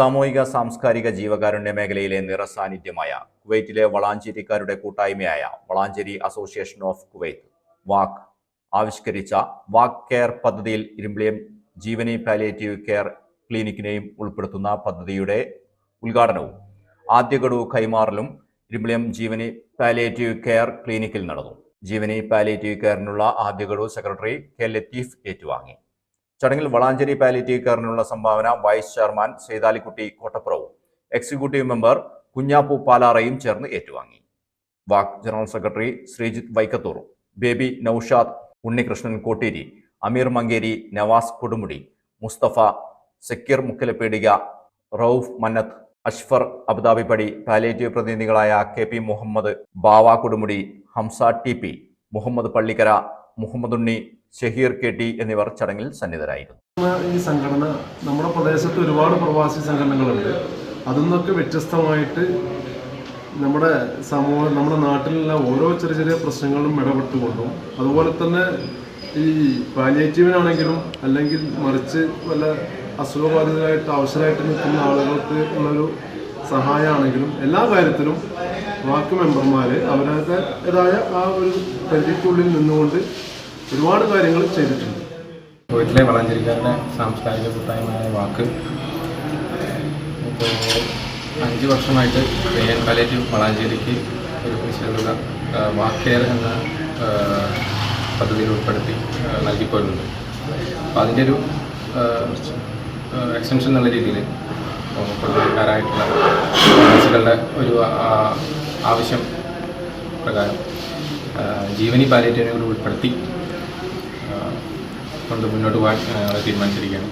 സാമൂഹിക സാംസ്കാരിക ജീവകാരുണ്യ മേഖലയിലെ നിറസാന്നിധ്യമായ കുവൈറ്റിലെ വളാഞ്ചേരിക്കാരുടെ കൂട്ടായ്മയായ വളാഞ്ചേരി അസോസിയേഷൻ ഓഫ് കുവൈറ്റ് വാക്ക് ആവിഷ്കരിച്ച വാക് കെയർ പദ്ധതിയിൽ ഇരുമ്പിളിയം ജീവനി പാലിയേറ്റീവ് കെയർ ക്ലിനിക്കിനെയും ഉൾപ്പെടുത്തുന്ന പദ്ധതിയുടെ ഉദ്ഘാടനവും ആദ്യ ഗഡു കൈമാറലും ഇരുമ്പിളിയം ജീവനി പാലിയേറ്റീവ് കെയർ ക്ലിനിക്കിൽ നടന്നു. ജീവനി പാലിയേറ്റീവ് കെയറിനുള്ള ആദ്യ ഗഡു സെക്രട്ടറി കെ ലത്തീഫ് ഏറ്റുവാങ്ങി. ചടങ്ങിൽ വളാഞ്ചേരി പാലിയേറ്റീവ് കെയറിനുള്ള സംഭാവന വൈസ് ചെയർമാൻ സേതാലിക്കുട്ടി കോട്ടപ്പുറവും എക്സിക്യൂട്ടീവ് മെമ്പർ കുഞ്ഞാപ്പു പാലാറയും ചേർന്ന് ഏറ്റുവാങ്ങി. വാക് general secretary Sreejith Vaikathur Baby Noushad Unnikrishnan Kotteri Ameer Mankeri Navas Kodumudi Musthafa Sakkeer Mukkalappedika Rauf Mannath Ashfar Abudhabippadi palliative പ്രതിനിധികളായ K P Muhammad Bava Kodumudi Hamsa T P Muhammad Pallikkara Muhammad Unni Shaheer K T എന്നിവർ ചടങ്ങിൽ സന്നിധരായിരുന്നു. ഈ സംഘടന നമ്മുടെ പ്രദേശത്ത് ഒരുപാട് പ്രവാസി സംഘടനകളുണ്ട്. അതിൽ നിന്നൊക്കെ വ്യത്യസ്തമായിട്ട് നമ്മുടെ സമൂഹം നമ്മുടെ നാട്ടിലുള്ള ഓരോ ചെറിയ ചെറിയ പ്രശ്നങ്ങളും ഇടപെട്ടുകൊണ്ടും അതുപോലെ തന്നെ ഈ പാലിയേറ്റീവിനാണെങ്കിലും അല്ലെങ്കിൽ മറിച്ച് വല്ല അസുഖബാധിതരായിട്ട് അവസരമായിട്ട് നിൽക്കുന്ന ആളുകൾക്ക് ഉള്ളൊരു സഹായമാണെങ്കിലും എല്ലാ കാര്യത്തിലും വാക്ക് മെമ്പർമാർ അവരുടേതായ ആ ഒരു പരിധിക്കുള്ളിൽ നിന്നുകൊണ്ട് ഒരുപാട് കാര്യങ്ങൾ ചെയ്തിട്ടുണ്ട്. വീട്ടിലെ വളാഞ്ചേരിക്കാരുടെ സാംസ്കാരിക കൂട്ടായ്മയായ വാക്ക്. ഇപ്പോൾ അഞ്ച് വർഷമായിട്ട് പേൻ പാലേറ്റീവ് വളാഞ്ചേരിക്ക് ഒരു വിശേഷത വാക്കേർ എന്ന പദ്ധതിയിൽ ഉൾപ്പെടുത്തി നൽകിപ്പോരുന്നുണ്ട്. അപ്പോൾ അതിന്റെ ഒരു എക്സ്റ്റൻഷൻ എന്നുള്ള രീതിയിൽ പ്രവാസികളുടെ ഒരു ആവശ്യം പ്രകാരം ജീവനി പാലേറ്റീവിനെ കൂടി ഉൾപ്പെടുത്തി കൊണ്ട് മുന്നോട്ട് പോകാൻ തീരുമാനിച്ചിരിക്കുകയാണ്.